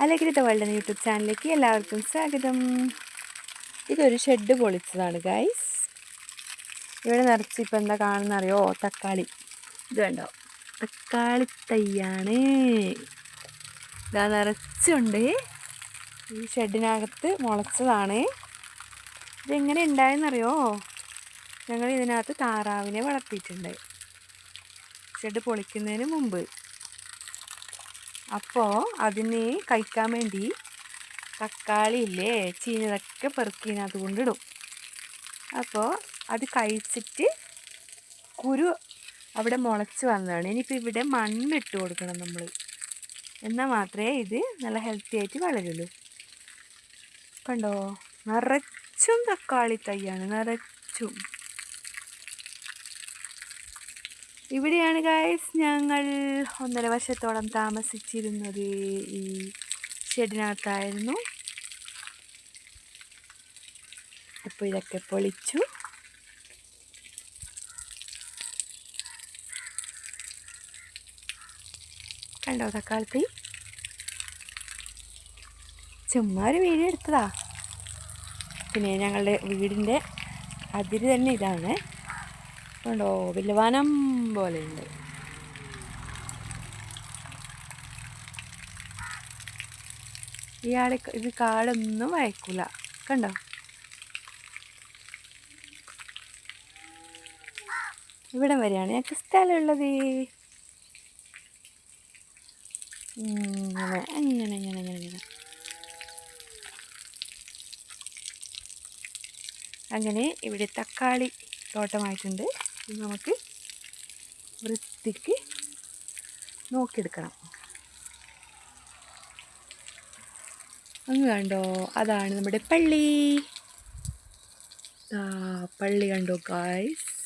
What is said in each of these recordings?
അലകരിത world എന്ന YouTube ചാനലിലേക്ക് എല്ലാവർക്കും സ്വാഗതം. ഇതൊരു ഷെഡ് പൊളിച്ചതാണ് ഗൈസ് ഇവിടെ നിറച്ച് ഇപ്പം എന്താ കാണുന്ന അറിയോ? തക്കാളി. ഇത് കണ്ടോ? തക്കാളി തൈയാണ്. ഇതാ നിറച്ചുണ്ട്. ഈ ഷെഡിനകത്ത് മുളച്ചതാണ്. ഇതെങ്ങനെ ഉണ്ടായെന്നറിയോ? ഞങ്ങൾ ഇതിനകത്ത് താറാവിനെ വളർത്തിയിട്ടുണ്ട്. ഷെഡ് പൊളിക്കുന്നതിന് മുമ്പ്. അപ്പോൾ അതിന് കഴിക്കാൻ വേണ്ടി തക്കാളി ഇല്ലേ ചീനതൊക്കെ പെറുക്കിന് അതുകൊണ്ടിടും. അപ്പോൾ അത് കഴിച്ചിട്ട് കുരു അവിടെ മുളച്ച് വന്നതാണ്. ഇനിയിപ്പോൾ ഇവിടെ മണ്ണിട്ട് കൊടുക്കണം നമ്മൾ എന്നാൽ മാത്രമേ ഇത് നല്ല ഹെൽത്തി ആയിട്ട് വളരുള്ളൂ. കണ്ടോ? നിറച്ചും തക്കാളി തയ്യാണ് നിറച്ചും. ഇവിടെയാണ് ഗായ്സ് ഞങ്ങൾ ഒന്നര വർഷത്തോളം താമസിച്ചിരുന്നത് ഈ ഷെഡിനകത്തായിരുന്നു. അപ്പോൾ ഇതൊക്കെ പൊളിച്ചു. കണ്ടോ തക്കാളത്തി? ചുമ്മാ ഒരു വീഡിയോ എടുത്തതാ. പിന്നെ ഞങ്ങളുടെ വീടിന്റെ അതിര് തന്നെ ഇതാണ്. കണ്ടോ? വലിയ വനം പോലെയുണ്ട്. ഇയാളെ ഇത് കാടൊന്നും വയക്കൂല. കണ്ടോ? ഇവിടെ വരെയാണ്. ഞങ്ങൾക്ക് സ്ഥലമുള്ളത്. ഇങ്ങനെ അങ്ങനെ അങ്ങനെ അങ്ങനെ അങ്ങനെ അങ്ങനെ ഇവിടെ തക്കാളി തോട്ടമായിട്ടുണ്ട്. നമുക്ക് വൃത്തിക്ക് നോക്കിയെടുക്കണം. അങ്ങ് കണ്ടോ? അതാണ് നമ്മുടെ പള്ളി. പള്ളി കണ്ടോ ഗായ്സ്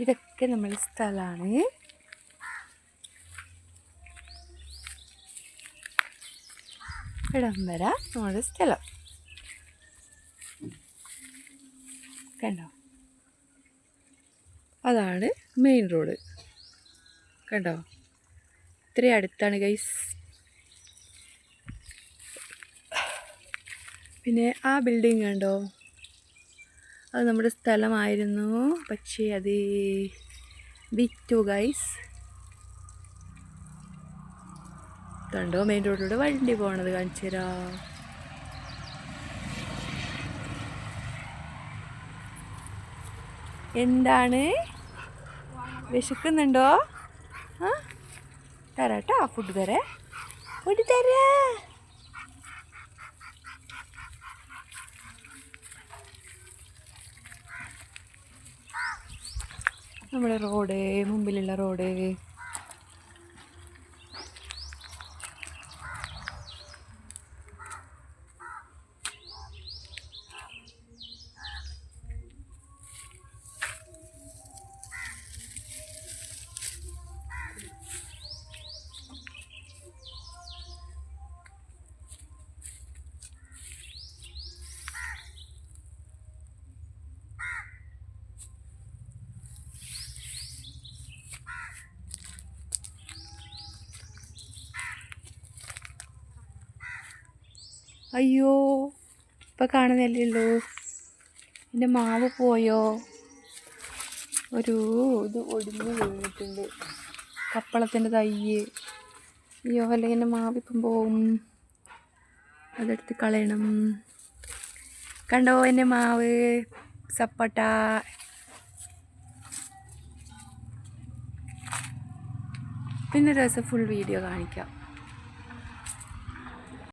ഇതൊക്കെ നമ്മുടെ സ്ഥലമാണ് ഇടം വര നമ്മുടെ സ്ഥലം. കണ്ടോ? അതാണ് മെയിൻ റോഡ് കണ്ടോ? ഇത്രയും അടുത്താണ് ഗൈസ് പിന്നെ ആ ബിൽഡിംഗ് കണ്ടോ? അത് നമ്മുടെ സ്ഥലമായിരുന്നു. പക്ഷേ അത് വിറ്റു ഗൈസ് കണ്ടോ? മെയിൻ റോഡിലൂടെ വണ്ടി പോണത് കാണിച്ചു എന്താണ്? വിശക്കുന്നുണ്ടോ? ആ? തരാട്ടോ ഫുഡ് തരേ. ഫുഡ് തരാ. നമ്മുടെ റോഡ് മുമ്പിലുള്ള റോഡ് അയ്യോ ഇപ്പം കാണുന്നില്ലല്ലോ. എന്റെ മാവ് പോയോ? ഒരു ഇത് ഒടിഞ്ഞ് വീണിട്ടുണ്ട്. കപ്പളത്തിന്റെ തയ്യ് അയ്യോ അല്ലെങ്കിൽ എന്റെ മാവ് ഇപ്പം പോവും. അതെടുത്ത് കളയണം. കണ്ടോ എന്റെ മാവ്? സപ്പട്ട. പിന്നെ ദിവസം ഫുൾ വീഡിയോ കാണിക്കാം.